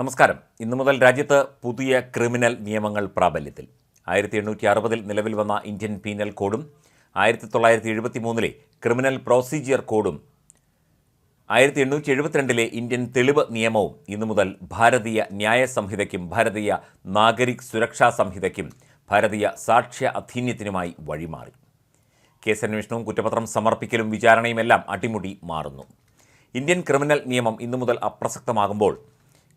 നമസ്കാരം. ഇന്നു മുതൽ രാജ്യത്ത് പുതിയ ക്രിമിനൽ നിയമങ്ങൾ പ്രാബല്യത്തിൽ. ആയിരത്തി എണ്ണൂറ്റി അറുപതിൽ നിലവിൽ വന്ന ഇന്ത്യൻ പീനൽ കോഡും ആയിരത്തി തൊള്ളായിരത്തി എഴുപത്തി മൂന്നിലെ ക്രിമിനൽ പ്രൊസീജിയർ കോഡും ആയിരത്തി എണ്ണൂറ്റി എഴുപത്തിരണ്ടിലെ ഇന്ത്യൻ തെളിവ് നിയമവും ഇന്നു മുതൽ ഭാരതീയ ന്യായ സംഹിതയ്ക്കും ഭാരതീയ നാഗരിക് സുരക്ഷാ സംഹിതയ്ക്കും ഭാരതീയ സാക്ഷ്യ അധീന്യത്തിനുമായി വഴിമാറി. കേസന്വേഷണവും കുറ്റപത്രം സമർപ്പിക്കലും വിചാരണയുമെല്ലാം അടിമുടി മാറുന്നു. ഇന്ത്യൻ ക്രിമിനൽ നിയമം ഇന്നു മുതൽ അപ്രസക്തമാകുമ്പോൾ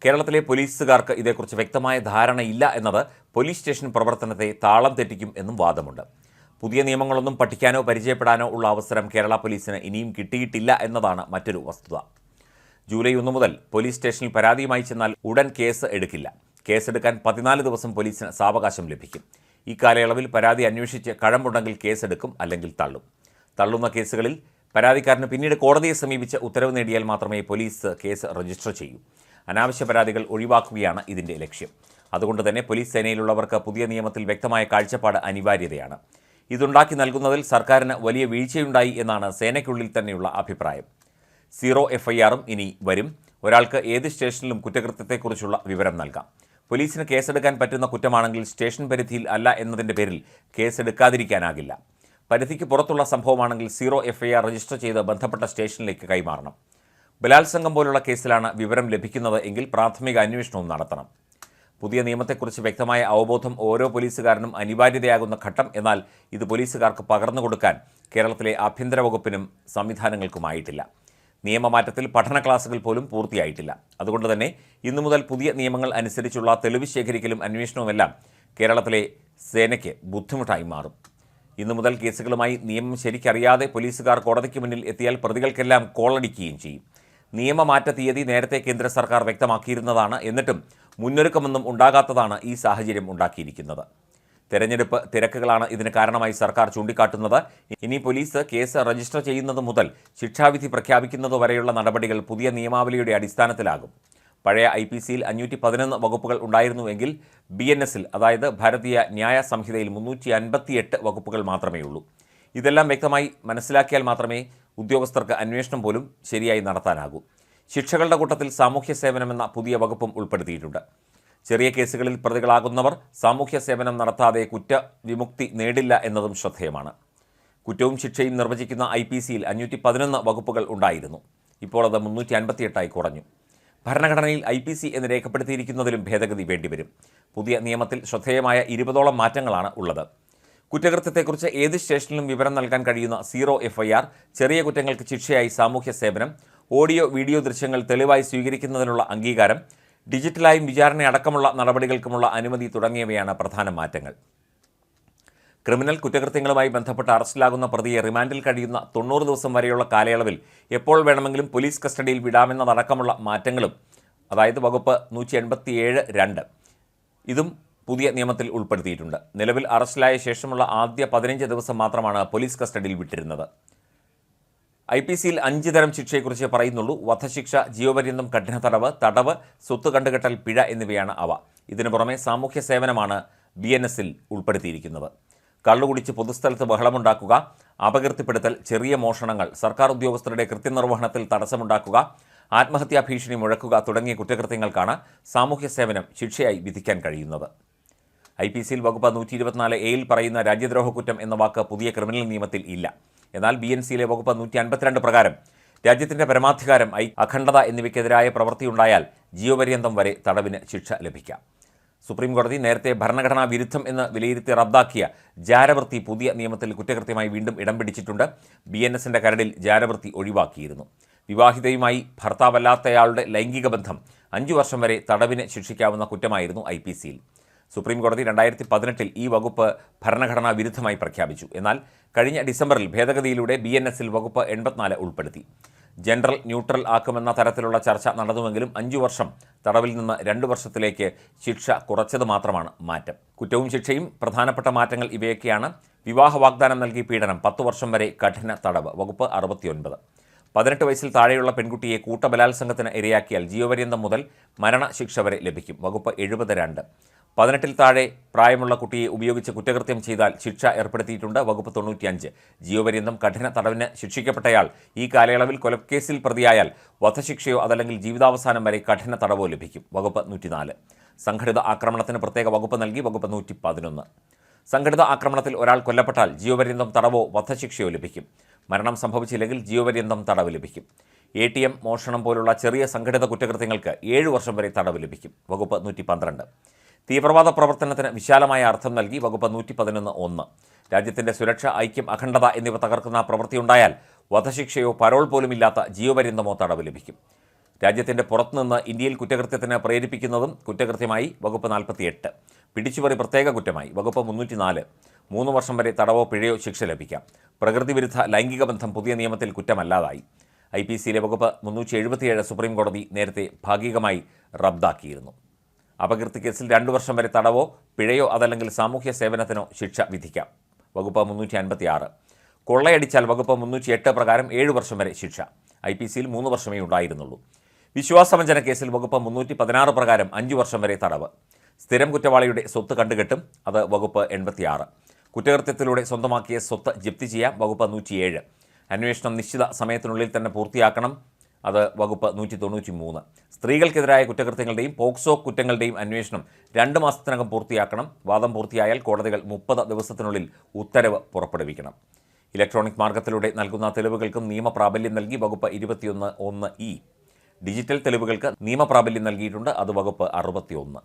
കേരളത്തിലെ പോലീസുകാർക്ക് ഇതേക്കുറിച്ച് വ്യക്തമായ ധാരണയില്ല എന്നത് പോലീസ് സ്റ്റേഷൻ പ്രവർത്തനത്തെ താളം തെറ്റിക്കും എന്നും വാദമുണ്ട്. പുതിയ നിയമങ്ങളൊന്നും പഠിക്കാനോ പരിചയപ്പെടാനോ ഉള്ള അവസരം കേരള പോലീസിന് ഇനിയും കിട്ടിയിട്ടില്ല എന്നതാണ് മറ്റൊരു വസ്തുത. ജൂലൈ ഒന്ന് മുതൽ പോലീസ് സ്റ്റേഷനിൽ പരാതിയുമായി ചെന്നാൽ ഉടൻ കേസ് എടുക്കില്ല. കേസെടുക്കാൻ പതിനാല് ദിവസം പോലീസിന് സാവകാശം ലഭിക്കും. ഈ കാലയളവിൽ പരാതി അന്വേഷിച്ച് കഴമ്പുണ്ടെങ്കിൽ കേസെടുക്കും അല്ലെങ്കിൽ തള്ളും. തള്ളുന്ന കേസുകളിൽ പരാതിക്കാരന് പിന്നീട് കോടതിയെ സമീപിച്ച് ഉത്തരവ് നേടിയാൽ മാത്രമേ പോലീസ് കേസ് രജിസ്റ്റർ ചെയ്യൂ. അനാവശ്യ പരാതികൾ ഒഴിവാക്കുകയാണ് ഇതിന്റെ ലക്ഷ്യം. അതുകൊണ്ട് തന്നെ പോലീസ് സേനയിലുള്ളവർക്ക് പുതിയ നിയമത്തിൽ വ്യക്തമായ കാഴ്ചപ്പാട് അനിവാര്യതയാണ്. ഇതുണ്ടാക്കി നൽകുന്നതിൽ സർക്കാരിന് വലിയ വീഴ്ചയുണ്ടായി എന്നാണ് സേനയ്ക്കുള്ളിൽ തന്നെയുള്ള അഭിപ്രായം. സീറോ എഫ്ഐആറും ഇനി വരും. ഒരാൾക്ക് ഏത് സ്റ്റേഷനിലും കുറ്റകൃത്യത്തെക്കുറിച്ചുള്ള വിവരം നൽകാം. പോലീസിന് കേസെടുക്കാൻ പറ്റുന്ന കുറ്റമാണെങ്കിൽ സ്റ്റേഷൻ പരിധിയിൽ അല്ല എന്നതിന്റെ പേരിൽ കേസെടുക്കാതിരിക്കാനാകില്ല. പരിധിക്ക് പുറത്തുള്ള സംഭവമാണെങ്കിൽ സീറോ എഫ്ഐആർ രജിസ്റ്റർ ചെയ്ത് ബന്ധപ്പെട്ട സ്റ്റേഷനിലേക്ക് കൈമാറണം. ബലാത്സംഗം പോലുള്ള കേസിലാണ് വിവരം ലഭിക്കുന്നത് എങ്കിൽ പ്രാഥമിക അന്വേഷണവും നടത്തണം. പുതിയ നിയമത്തെക്കുറിച്ച് വ്യക്തമായ അവബോധം ഓരോ പോലീസുകാരനും അനിവാര്യതയാകുന്ന ഘട്ടം എന്നാൽ ഇത് പോലീസുകാർക്ക് പകർന്നു കൊടുക്കാൻ കേരളത്തിലെ ആഭ്യന്തര വകുപ്പിനും സംവിധാനങ്ങൾക്കുമായിട്ടില്ല. നിയമമാറ്റത്തിൽ പഠന ക്ലാസുകൾ പോലും പൂർത്തിയായിട്ടില്ല. അതുകൊണ്ട് തന്നെ ഇന്നു മുതൽ പുതിയ നിയമങ്ങൾ അനുസരിച്ചുള്ള തെളിവ് ശേഖരിക്കലും അന്വേഷണവുമെല്ലാം കേരളത്തിലെ സേനയ്ക്ക് ബുദ്ധിമുട്ടായി മാറും. ഇന്നു മുതൽ കേസുകളുമായി നിയമം ശരിക്കറിയാതെ പോലീസുകാർ കോടതിക്ക് മുന്നിൽ എത്തിയാൽ പ്രതികൾക്കെല്ലാം കോളടിക്കുകയും ചെയ്യും. നിയമമാറ്റ തീയതി നേരത്തെ കേന്ദ്ര സർക്കാർ വ്യക്തമാക്കിയിരുന്നതാണ് എന്നിട്ടും മുന്നൊരുക്കമൊന്നും ഉണ്ടാകാത്തതാണ് ഈ സാഹചര്യം ഉണ്ടാക്കിയിരിക്കുന്നത്. തെരഞ്ഞെടുപ്പ് തിരക്കുകളാണ് ഇതിന് കാരണമായി സർക്കാർ ചൂണ്ടിക്കാട്ടുന്നത്. ഇനി പോലീസ് കേസ് രജിസ്റ്റർ ചെയ്യുന്നത് മുതൽ ശിക്ഷാവിധി പ്രഖ്യാപിക്കുന്നത് വരെയുള്ള നടപടികൾ പുതിയ നിയമാവലിയുടെ അടിസ്ഥാനത്തിലാകും. പഴയ ഐ പി സിയിൽ അഞ്ഞൂറ്റി പതിനൊന്ന് വകുപ്പുകൾ ഉണ്ടായിരുന്നുവെങ്കിൽ ബി എൻ എസിൽ അതായത് ഭാരതീയ ന്യായ സംഹിതയിൽ മുന്നൂറ്റി അൻപത്തിയെട്ട് വകുപ്പുകൾ മാത്രമേ ഉള്ളൂ ഇതെല്ലാം വ്യക്തമായി മനസ്സിലാക്കിയാൽ മാത്രമേ ഉദ്യോഗസ്ഥർക്ക് അന്വേഷണം പോലും ശരിയായി നടത്താനാകൂ. ശിക്ഷകളുടെ കൂട്ടത്തിൽ സാമൂഹ്യ സേവനമെന്ന പുതിയ വകുപ്പും ഉൾപ്പെടുത്തിയിട്ടുണ്ട്. ചെറിയ കേസുകളിൽ പ്രതികളാകുന്നവർ സാമൂഹ്യ സേവനം നടത്താതെ കുറ്റവിമുക്തി നേടില്ല എന്നതും ശ്രദ്ധേയമാണ്. കുറ്റവും ശിക്ഷയും നിർവചിക്കുന്ന ഐ പി സിയിൽ അഞ്ഞൂറ്റി പതിനൊന്ന് വകുപ്പുകൾ ഉണ്ടായിരുന്നു. ഇപ്പോൾ അത് മുന്നൂറ്റി അൻപത്തിയെട്ടായി കുറഞ്ഞു. ഭരണഘടനയിൽ ഐ പി സി എന്ന് രേഖപ്പെടുത്തിയിരിക്കുന്നതിലും ഭേദഗതി വേണ്ടിവരും. പുതിയ നിയമത്തിൽ ശ്രദ്ധേയമായ ഇരുപതോളം മാറ്റങ്ങളാണ് ഉള്ളത്. കുറ്റകൃത്യത്തെക്കുറിച്ച് ഏത് സ്റ്റേഷനിലും വിവരം നൽകാൻ കഴിയുന്ന സീറോ എഫ്ഐആർ ചെറിയ കുറ്റങ്ങൾക്ക് ശിക്ഷയായി സാമൂഹ്യ സേവനം ഓഡിയോ വീഡിയോ ദൃശ്യങ്ങൾ തെളിവായി സ്വീകരിക്കുന്നതിനുള്ള അംഗീകാരം ഡിജിറ്റലായും വിചാരണയടക്കമുള്ള നടപടികൾക്കുമുള്ള അനുമതി തുടങ്ങിയവയാണ് പ്രധാന മാറ്റങ്ങൾ. ക്രിമിനൽ കുറ്റകൃത്യങ്ങളുമായി ബന്ധപ്പെട്ട് അറസ്റ്റിലാകുന്ന പ്രതിയെ റിമാൻഡിൽ കഴിയുന്ന തൊണ്ണൂറ് ദിവസം വരെയുള്ള കാലയളവിൽ എപ്പോൾ വേണമെങ്കിലും പോലീസ് കസ്റ്റഡിയിൽ വിടാമെന്നതടക്കമുള്ള മാറ്റങ്ങളും അതായത് വകുപ്പ് നൂറ്റി എൺപത്തിയേഴ് രണ്ട്. ഇതും പുതിയ നിയമത്തിൽ ഉൾപ്പെടുത്തിയിട്ടുണ്ട്. നിലവിൽ അറസ്റ്റിലായ ശേഷമുള്ള ആദ്യ പതിനഞ്ച് ദിവസം മാത്രമാണ് പോലീസ് കസ്റ്റഡിയിൽ വിട്ടിരുന്നത്. ഐ പി സിയിൽ അഞ്ച് തരം ശിക്ഷയെക്കുറിച്ച് പറയുന്നുള്ളൂ. വധശിക്ഷ ജീവപര്യന്തം കഠിന തടവ് തടവ് സ്വത്ത് കണ്ടുകെട്ടൽ പിഴ എന്നിവയാണ് അവ. ഇതിനു പുറമെ സാമൂഹ്യ സേവനമാണ് ബി എൻ എസിൽ ഉൾപ്പെടുത്തിയിരിക്കുന്നത്. കള്ളുകുടിച്ച് പൊതുസ്ഥലത്ത് ബഹളമുണ്ടാക്കുക അപകീർത്തിപ്പെടുത്തൽ ചെറിയ മോഷണങ്ങൾ സർക്കാർ ഉദ്യോഗസ്ഥരുടെ കൃത്യനിർവഹണത്തിൽ തടസ്സമുണ്ടാക്കുക ആത്മഹത്യാ ഭീഷണി മുഴക്കുക തുടങ്ങിയ കുറ്റകൃത്യങ്ങൾക്കാണ് സാമൂഹ്യ സേവനം ശിക്ഷയായി വിധിക്കാൻ കഴിയുന്നത്. ഐ പി സിയിൽ വകുപ്പ് നൂറ്റി ഇരുപത്തിനാല് എയിൽ പറയുന്ന രാജ്യദ്രോഹ കുറ്റം എന്ന വാക്ക് പുതിയ ക്രിമിനൽ നിയമത്തിൽ ഇല്ല. എന്നാൽ ബി എൻ സിയിലെ വകുപ്പ് നൂറ്റി അൻപത്തിരണ്ട് പ്രകാരം രാജ്യത്തിന്റെ പരമാധികാരം ഐ അഖണ്ഡത എന്നിവയ്ക്കെതിരായ പ്രവൃത്തിയുണ്ടായാൽ ജീവപര്യന്തം വരെ തടവിന് ശിക്ഷ ലഭിക്കാം. സുപ്രീംകോടതി നേരത്തെ ഭരണഘടനാ വിരുദ്ധം എന്ന് വിലയിരുത്തി റദ്ദാക്കിയ ജാരവൃത്തി പുതിയ നിയമത്തിൽ കുറ്റകൃത്യമായി വീണ്ടും ഇടം പിടിച്ചിട്ടുണ്ട്. ബി എൻ എസിന്റെ കരടിൽ ജാരവൃത്തി ഒഴിവാക്കിയിരുന്നു. വിവാഹിതയുമായി ഭർത്താവല്ലാത്തയാളുടെ ലൈംഗിക ബന്ധം അഞ്ചു വർഷം വരെ തടവിന് ശിക്ഷിക്കാവുന്ന കുറ്റമായിരുന്നു ഐ പി സിയിൽ. സുപ്രീം കോടതി രണ്ടായിരത്തി പതിനെട്ടിൽ ഈ വകുപ്പ് ഭരണഘടനാ വിരുദ്ധമായി പ്രഖ്യാപിച്ചു. എന്നാൽ കഴിഞ്ഞ ഡിസംബറിൽ ഭേദഗതിയിലൂടെ ബി എൻ എസിൽ വകുപ്പ് എൺപത്തിനാല് ഉൾപ്പെടുത്തി. ജനറൽ ന്യൂട്രൽ ആക്കുമെന്ന തരത്തിലുള്ള ചർച്ച നടന്നുവെങ്കിലും അഞ്ചു വർഷം തടവിൽ നിന്ന് രണ്ട് വർഷത്തിലേക്ക് ശിക്ഷ കുറച്ചത് മാത്രമാണ് മാറ്റം. കുറ്റവും ശിക്ഷയും പ്രധാനപ്പെട്ട മാറ്റങ്ങൾ ഇവയൊക്കെയാണ്. വിവാഹ വാഗ്ദാനം നൽകി പീഡനം പത്ത് വർഷം വരെ കഠിന തടവ്. വകുപ്പ് അറുപത്തിയൊൻപത്. പതിനെട്ട് വയസ്സിൽ താഴെയുള്ള പെൺകുട്ടിയെ കൂട്ടബലാത്സംഗത്തിന് ഇരയാക്കിയാൽ ജീവപര്യന്തം മുതൽ മരണശിക്ഷ വരെ ലഭിക്കും. വകുപ്പ് എഴുപത് രണ്ട്. പതിനെട്ടിൽ താഴെ പ്രായമുള്ള കുട്ടിയെ ഉപയോഗിച്ച് കുറ്റകൃത്യം ചെയ്താൽ ശിക്ഷ ഏർപ്പെടുത്തിയിട്ടുണ്ട്. വകുപ്പ് തൊണ്ണൂറ്റിയഞ്ച്. ജീവപര്യന്തം കഠിന തടവിന് ശിക്ഷിക്കപ്പെട്ടയാൾ ഈ കാലയളവിൽ കൊലക്കേസിൽ പ്രതിയായാൽ വധശിക്ഷയോ അതല്ലെങ്കിൽ ജീവിതാവസാനം വരെ കഠിന തടവോ ലഭിക്കും. വകുപ്പ് നൂറ്റിനാല്. സംഘടിത ആക്രമണത്തിന് പ്രത്യേക വകുപ്പ് നൽകി വകുപ്പ് നൂറ്റി പതിനൊന്ന് സംഘടിത ആക്രമണത്തിൽ ഒരാൾ കൊല്ലപ്പെട്ടാൽ ജീവപര്യന്തം തടവോ വധശിക്ഷയോ ലഭിക്കും. മരണം സംഭവിച്ചില്ലെങ്കിൽ ജീവപര്യന്തം തടവ് ലഭിക്കും. എ ടി എം മോഷണം പോലുള്ള ചെറിയ സംഘടിത കുറ്റകൃത്യങ്ങൾക്ക് ഏഴ് വർഷം വരെ തടവ് ലഭിക്കും. വകുപ്പ് നൂറ്റി പന്ത്രണ്ട് തീവ്രവാദ പ്രവർത്തനത്തിന് വിശാലമായ അർത്ഥം നൽകി വകുപ്പ് നൂറ്റി പതിനൊന്ന് ഒന്ന്. രാജ്യത്തിന്റെ സുരക്ഷ ഐക്യം അഖണ്ഡത എന്നിവ തകർക്കുന്ന പ്രവൃത്തിയുണ്ടായാൽ വധശിക്ഷയോ പരോൾ പോലുമില്ലാത്ത ജീവപര്യന്തമോ തടവ് ലഭിക്കും. രാജ്യത്തിന്റെ പുറത്തുനിന്ന് ഇന്ത്യയിൽ കുറ്റകൃത്യത്തിന് പ്രേരിപ്പിക്കുന്നതും കുറ്റകൃത്യമായി വകുപ്പ് നാൽപ്പത്തിയെട്ട്. പിടിച്ചുപറി പ്രത്യേക കുറ്റമായി വകുപ്പ് മുന്നൂറ്റി നാല് മൂന്ന് വർഷം വരെ തടവോ പിഴയോ ശിക്ഷ ലഭിക്കാം. പ്രകൃതിവിരുദ്ധ ലൈംഗിക ബന്ധം പുതിയ നിയമത്തിൽ കുറ്റമല്ലാതായി. ഐ പി സിയിലെ വകുപ്പ് മുന്നൂറ്റി എഴുപത്തിയേഴ് സുപ്രീം കോടതി നേരത്തെ ഭാഗികമായി റദ്ദാക്കിയിരുന്നു. അപകീർത്തി കേസിൽ രണ്ടു വർഷം വരെ തടവോ പിഴയോ അതല്ലെങ്കിൽ സാമൂഹ്യ സേവനത്തിനോ ശിക്ഷ വിധിക്കാം. വകുപ്പ് മുന്നൂറ്റി അൻപത്തി ആറ് കൊള്ളയടിച്ചാൽ വകുപ്പ് മുന്നൂറ്റി എട്ട് പ്രകാരം ഏഴ് വർഷം വരെ ശിക്ഷ. ഐ പി സിയിൽ മൂന്ന് വർഷമേ ഉണ്ടായിരുന്നുള്ളൂ. വിശ്വാസവഞ്ചന കേസിൽ വകുപ്പ് മുന്നൂറ്റി പതിനാറ് പ്രകാരം അഞ്ച് വർഷം വരെ തടവ്. സ്ഥിരം കുറ്റവാളിയുടെ സ്വത്ത് കണ്ടുകെട്ടും അത് വകുപ്പ് എൺപത്തിയാറ്. കുറ്റകൃത്യത്തിലൂടെ സ്വന്തമാക്കിയ സ്വത്ത് ജപ്തി ചെയ്യാം വകുപ്പ് നൂറ്റിയേഴ്. അന്വേഷണം നിശ്ചിത സമയത്തിനുള്ളിൽ തന്നെ പൂർത്തിയാക്കണം അത് വകുപ്പ് നൂറ്റി തൊണ്ണൂറ്റി മൂന്ന് സ്ത്രീകൾക്കെതിരായ കുറ്റകൃത്യങ്ങളുടെയും പോക്സോ കുറ്റങ്ങളുടെയും അന്വേഷണം രണ്ട് മാസത്തിനകം പൂർത്തിയാക്കണം. വാദം പൂർത്തിയായാൽ കോടതികൾ മുപ്പത് ദിവസത്തിനുള്ളിൽ ഉത്തരവ് പുറപ്പെടുവിക്കണം. ഇലക്ട്രോണിക് മാർഗത്തിലൂടെ നൽകുന്ന തെളിവുകൾക്കും നിയമപ്രാബല്യം നൽകി വകുപ്പ് ഇരുപത്തിയൊന്ന് ഒന്ന് ഇ. ഡിജിറ്റൽ തെളിവുകൾക്ക് നിയമപ്രാബല്യം നൽകിയിട്ടുണ്ട്. അത് വകുപ്പ് അറുപത്തിയൊന്ന്.